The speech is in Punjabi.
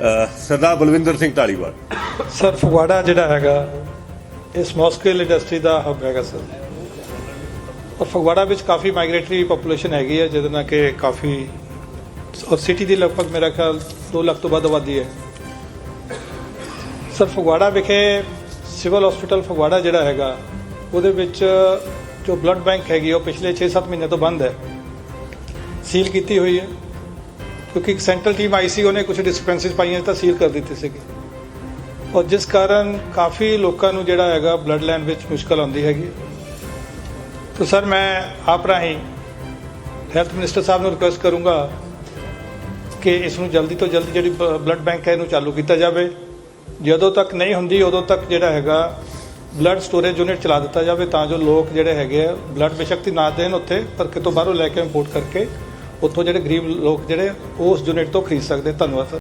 ਸਰਦਾਰ ਬਲਵਿੰਦਰ ਸਿੰਘ ਢਾਲੀਵਾਲ। ਸਰ, ਫਗਵਾੜਾ ਜਿਹੜਾ ਹੈਗਾ, ਇਸ ਸਮਾਲ ਇੰਡਸਟਰੀ ਦਾ ਹੱਬ ਹੈਗਾ ਸਰ। ਔਰ ਫਗਵਾੜਾ ਵਿੱਚ ਕਾਫੀ ਮਾਈਗ੍ਰੇਟਰੀ ਪੋਪੂਲੇਸ਼ਨ ਹੈਗੀ ਹੈ, ਜਿਹਦੇ ਨਾਲ ਕਿ ਕਾਫੀ ਔਰ ਸਿਟੀ ਦੀ ਲਗਭਗ ਮੇਰਾ ਖਿਆਲ 2 ਲੱਖ ਤੋਂ ਵੱਧ ਆਬਾਦੀ ਹੈ। ਸਰ, ਫਗਵਾੜਾ ਵਿਖੇ ਸਿਵਲ ਹਸਪੀਟਲ ਫਗਵਾੜਾ ਜਿਹੜਾ ਹੈਗਾ, ਉਹਦੇ ਵਿੱਚ ਜੋ ਬਲੱਡ ਬੈਂਕ ਹੈਗੀ, ਉਹ ਪਿਛਲੇ 6-7 ਮਹੀਨੇ ਤੋਂ ਬੰਦ ਹੈ। ਸੀਲ ਕੀਤੀ ਹੋਈ ਹੈ। ਕਿਉਂਕਿ ਇੱਕ ਸੈਂਟਰਲ ਟੀਮ ਆਈ ਸੀ, ਉਹਨੇ ਕੁਝ ਡਿਸਪੈਂਸਰੀਜ਼ ਪਾਈਆਂ ਤਾਂ ਸੀਲ ਕਰ ਦਿੱਤੀ ਸੀਗੀ। ਔਰ ਜਿਸ ਕਾਰਨ ਕਾਫੀ ਲੋਕਾਂ ਨੂੰ ਜਿਹੜਾ ਹੈਗਾ ਬਲੱਡ ਲੈਣ ਵਿੱਚ ਮੁਸ਼ਕਲ ਆਉਂਦੀ ਹੈਗੀ। ਤਾਂ ਸਰ, ਮੈਂ ਆਪ ਰਾਹੀਂ ਹੈਲਥ ਮਿਨਿਸਟਰ ਸਾਹਿਬ ਨੂੰ ਰਿਕੁਐਸਟ ਕਰੂੰਗਾ ਕਿ ਇਸ ਨੂੰ ਜਲਦੀ ਤੋਂ ਜਲਦੀ ਜਿਹੜੀ ਬਲੱਡ ਬੈਂਕ ਹੈ, ਇਹਨੂੰ ਚਾਲੂ ਕੀਤਾ ਜਾਵੇ। ਜਦੋਂ ਤੱਕ ਨਹੀਂ ਹੁੰਦੀ, ਉਦੋਂ ਤੱਕ ਜਿਹੜਾ ਹੈਗਾ ਬਲੱਡ ਸਟੋਰੇਜ ਯੂਨਿਟ ਚਲਾ ਦਿੱਤਾ ਜਾਵੇ ਤਾਂ ਜੋ ਲੋਕ ਜਿਹੜੇ ਹੈਗੇ ਆ ਬਲੱਡ ਬੇਸ਼ੱਕ ਨਾ ਦੇਣ ਉੱਥੇ, ਪਰ ਕਿਤੋਂ ਬਾਹਰੋਂ ਲੈ ਕੇ ਇੰਪੋਰਟ ਕਰਕੇ ਉੱਥੋਂ ਜਿਹੜੇ ਗਰੀਬ ਲੋਕ ਜਿਹੜੇ ਉਸ ਯੂਨਿਟ ਤੋਂ ਖਰੀਦ ਸਕਦੇ ਧੰਨਵਾਦ ਸਰ।